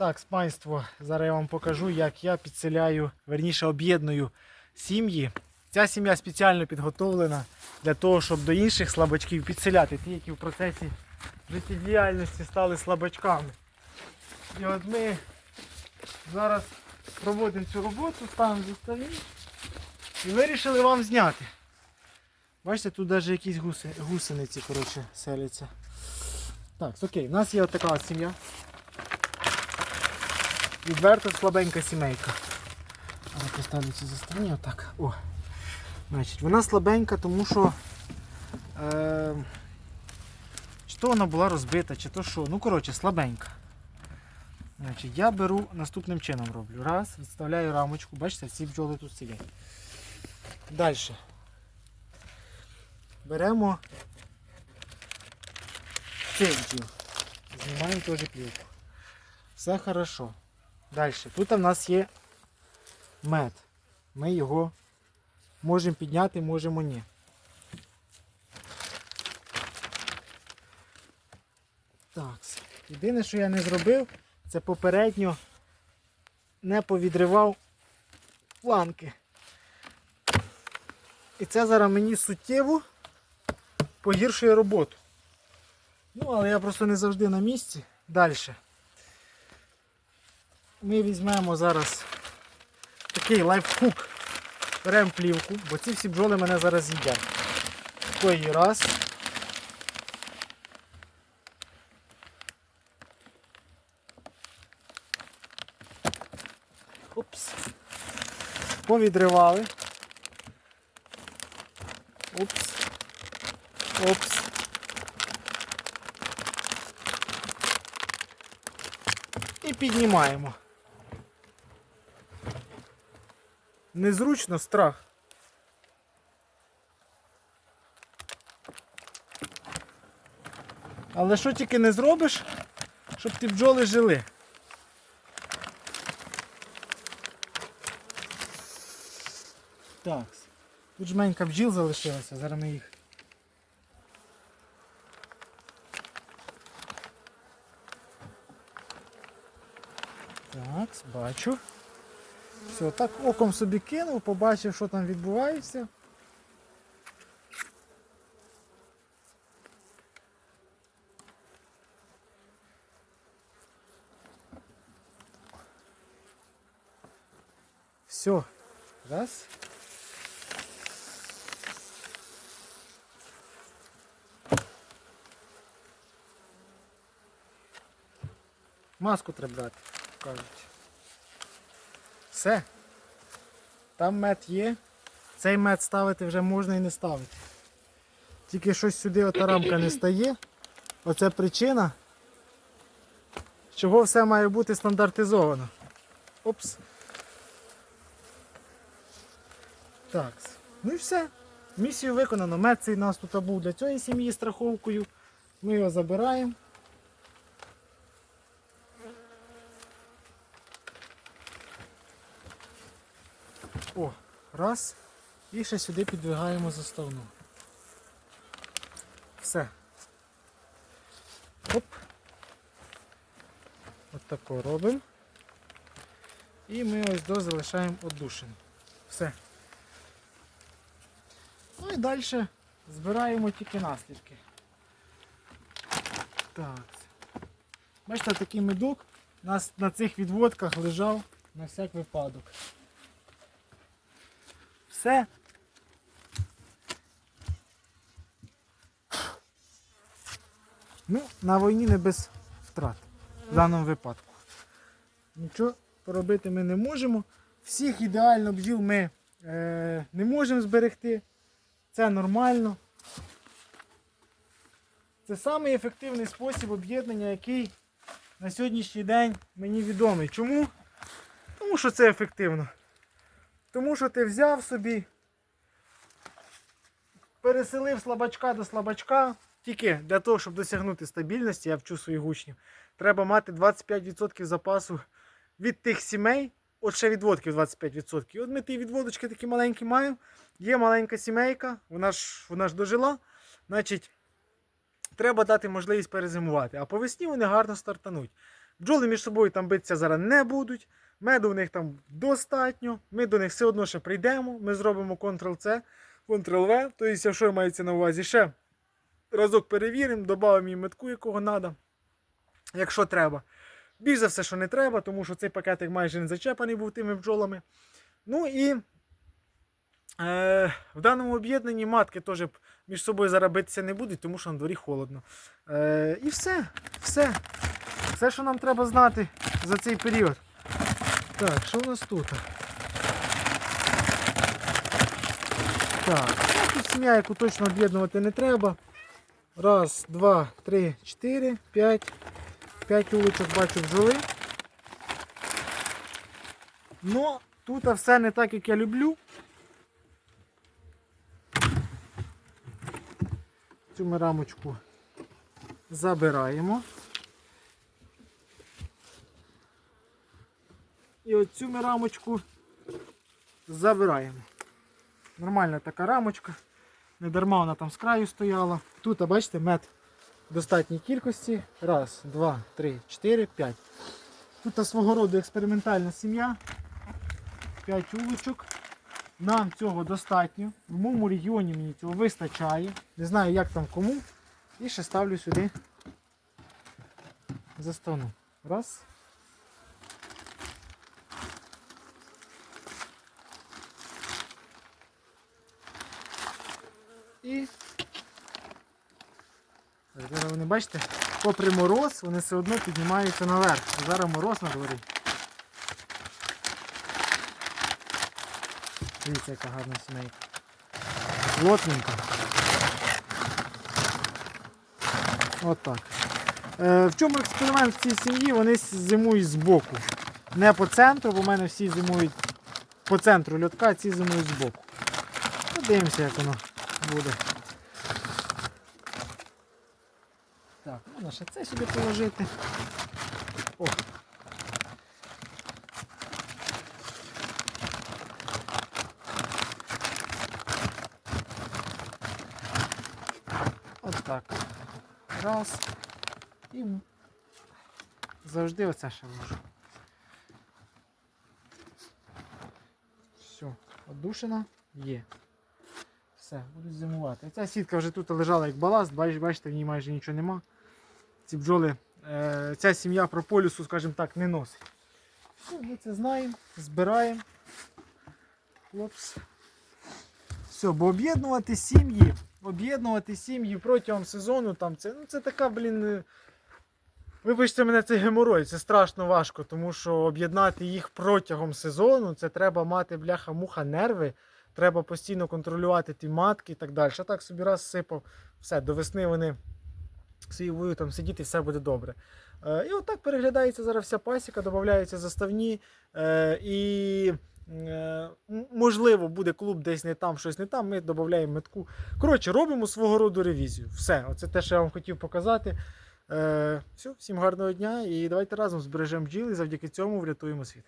Так, спайство, зараз я вам покажу, як я підселяю, верніше об'єдную сім'ї. Ця сім'я спеціально підготовлена для того, щоб до інших слабачків підселяти, ті, які в процесі життєдіяльності стали слабачками. І от ми зараз проводимо цю роботу, ставимо заставні і вирішили вам зняти. Бачите, тут навіть якісь гусениці коротше, селяться. Так, окей, у нас є така сім'я. Відверто слабенька сімейка. Але поставлю ці заставні отак. О. Значить, вона слабенька, тому що. Е, чи то вона була розбита, чи то що. Ну, коротше, слабенька. Значить, я беру наступним чином роблю. Раз, відставляю рамочку, бачите, ці бджоли тут сидять. Далі. Беремо цих бджіл. Знімаємо теж плівку. Все хорошо. Далі. Тут у нас є мед. Ми його можемо підняти, можемо ні. Так. Єдине, що я не зробив, це попередньо не повідривав планки. І це зараз мені суттєво погіршує роботу. Ну, але я просто не завжди на місці. Далі. Ми візьмемо зараз такий лайфхук. Беремо плівку, бо ці всі бджоли мене зараз їдять. Такий раз. Опс. Повідривали. Опс. Опс. І піднімаємо. Незручно страх. Але що тільки не зробиш, щоб ті бджоли жили. Так, тут жменька бджіл залишилася, зараз ми їх. Так, бачу. Все, так оком собі кинув, побачив, що там відбувається. Все. Раз. Маску треба брати, кажуть. Все. Там мед є. Цей мед ставити вже можна і не ставити. Тільки щось сюди ота рамка не стає. Оце причина, чого все має бути стандартизовано. Опс. Так. Ну і все. Місію виконано. Мед цей нас тут був для цієї сім'ї страховкою. Ми його забираємо. О, раз. І ще сюди підвигаємо заставну. Все. Оп. От тако робимо. І ми ось до залишаємо оддушину. Все. Ну і далі збираємо тільки наслідки. Так. Бачите, такий медок у нас на цих відводках лежав на всяк випадок. Все. Ну, на війні не без втрат в даному випадку. Нічого поробити ми не можемо. Всіх ідеально бджіл ми е, не можемо зберегти. Це нормально. Це самий ефективний спосіб об'єднання, який на сьогоднішній день мені відомий. Чому? Тому що це ефективно. Тому що ти взяв собі, переселив слабачка до слабачка. Тільки для того, щоб досягнути стабільності, я вчу своїх учнів, треба мати 25% запасу від тих сімей, от ще відводків 25%. От ми ті відводочки такі маленькі маємо. Є маленька сімейка, вона ж, вона ж дожила. Значить, треба дати можливість перезимувати. А по весні вони гарно стартануть. Бджоли між собою там битися зараз не будуть. Меду в них там достатньо. Ми до них все одно ще прийдемо. Ми зробимо Ctrl-C, Ctrl-V. Тобто, якщо мається на увазі, ще разок перевіримо, додамо їм метку, якого треба, якщо треба. Більш за все, що не треба, тому що цей пакетик майже не зачепаний був тими бджолами. Ну і е, в даному об'єднанні матки теж між собою зараз битися не будуть, тому що на дворі холодно. Е, і все, все. Все, що нам треба знати за цей період. Так, що в нас тут? Так, ну, тут сім'я, яку точно об'єднувати не треба. Раз, два, три, чотири, п'ять. П'ять уличок бачу бджоли. Ну, тут все не так, як я люблю. Цю ми рамочку забираємо. Оцю ми рамочку забираємо. Нормальна така рамочка. Не дарма вона там з краю стояла. Тут, бачите, мед в достатній кількості. Раз, два, три, чотири, п'ять. Тут свого роду експериментальна сім'я. П'ять улочок. Нам цього достатньо. В моєму регіоні мені цього вистачає. Не знаю, як там кому. І ще ставлю сюди заставну. Раз. І зараз вони бачите, попри мороз, вони все одно піднімаються наверх. Зараз мороз на дворі. Дивіться, яка гарна сімейка. Плотненька. От так. Е, в чому експеримент в цій сім'ї? Вони зимують збоку. Не по центру, бо в мене всі зимують по центру льотка, а ці зимують збоку. Подивимося, як воно буде. Можна ще це сюди положити. О. От так. Раз. І завжди оце ще вложу. Все, одушина є. Все, будуть зимувати. Ця сітка вже тут лежала як баласт, бачите, в ній майже нічого нема. Ці бджоли, е, ця сім'я прополісу, скажімо так, не носить. Ми це знаємо, збираємо. Хлопс. Все, бо об'єднувати сім'ї, об'єднувати сім'ї протягом сезону, там, це, ну, це така, блін. е, Вибачте мене, це геморой, це страшно важко, тому що об'єднати їх протягом сезону, це треба мати бляха-муха нерви, треба постійно контролювати ті матки і так далі. А так собі раз сипав, все, до весни вони собі будуть там сидіти, і все буде добре. Е, і отак переглядається зараз вся пасіка, додаються заставні. Е, і е, можливо, буде клуб десь не там, щось не там, ми додаємо метку. Коротше, робимо свого роду ревізію. Все, оце те, що я вам хотів показати. Е, все, всім гарного дня і давайте разом збережемо бджіл і завдяки цьому врятуємо світ.